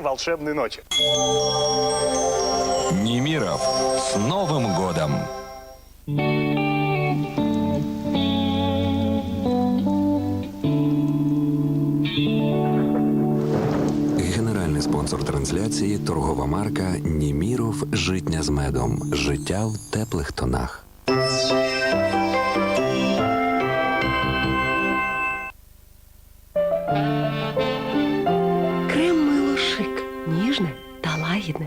волшебной ночи. Немиров. С Новым годом! Генеральний спонсор трансляції торгова марка Німіров Житня з медом. Життя в теплих тонах. Та.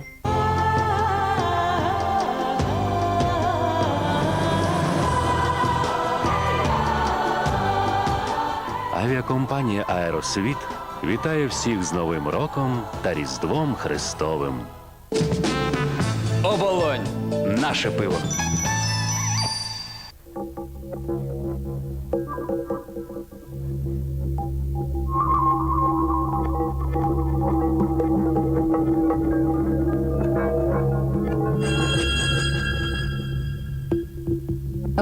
Авіакомпанія Аеросвіт вітає всіх з Новим роком та Різдвом Христовим. Оболонь. Наше пиво.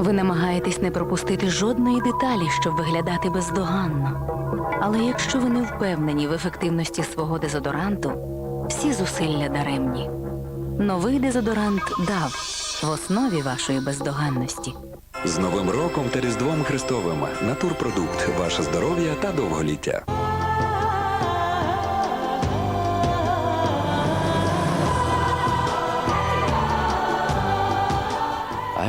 Ви намагаєтесь не пропустити жодної деталі, щоб виглядати бездоганно. Але якщо ви не впевнені в ефективності свого дезодоранту, всі зусилля даремні. Новий дезодорант дав в основі вашої бездоганності. З Новим роком та Різдвом Христовим. Натурпродукт. Ваше здоров'я та довголіття.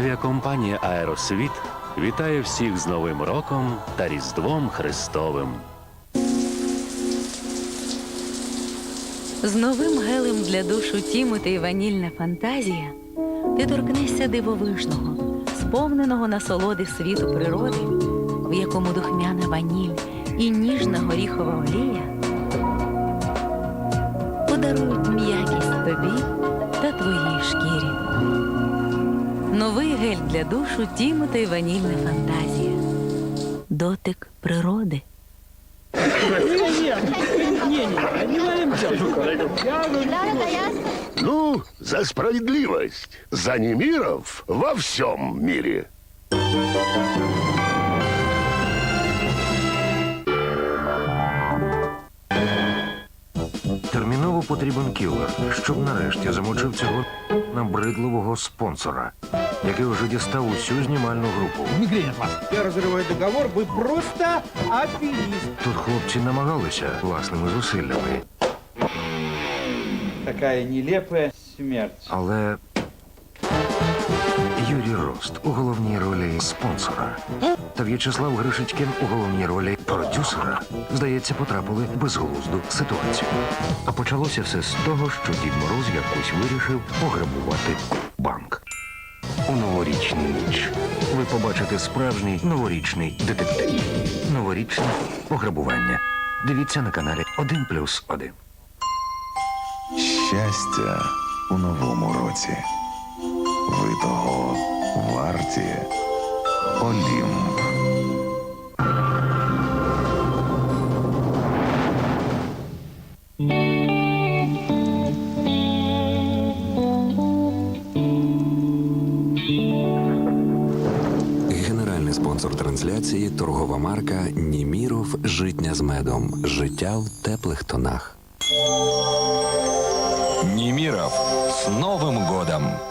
Авіакомпанія Аеросвіт вітає всіх з Новим роком та Різдвом Христовим. З новим гелем для душу Тімоти і ванільна фантазія ти торкнешся дивовижного, сповненого насолоди світу природи, в якому духмяна ваніль і ніжна горіхова олія подарують м'якість тобі та твоїй шкірі. Новий гель для душу Тімоти і ванільна фантазія. Дотик природи. Ну, за справедливость. За Немиров во всем мире. Потрібен кілер, щоб нарешті замочив цього набридливого спонсора, який вже дістав усю знімальну групу. Я розриваю договор, ви просто афіліст. Тут хлопці намагалися власними зусиллями, Така нелепа смерть. але Юрій Рост у головній ролі спонсора та В'ячеслав Гришечкін у головній ролі продюсера, здається, потрапили безглузду ситуацію. А почалося все з того, що Дід Мороз якось вирішив пограбувати банк. У новорічну ніч ви побачите справжній новорічний детектив. Новорічне пограбування. Дивіться на каналі 1 плюс 1. Щастя у новому році. Ви того варті. Олімп. Генеральний спонсор трансляції торгова марка Німіров Житня з медом. Життя в теплих тонах. Немиров. С Новым годом!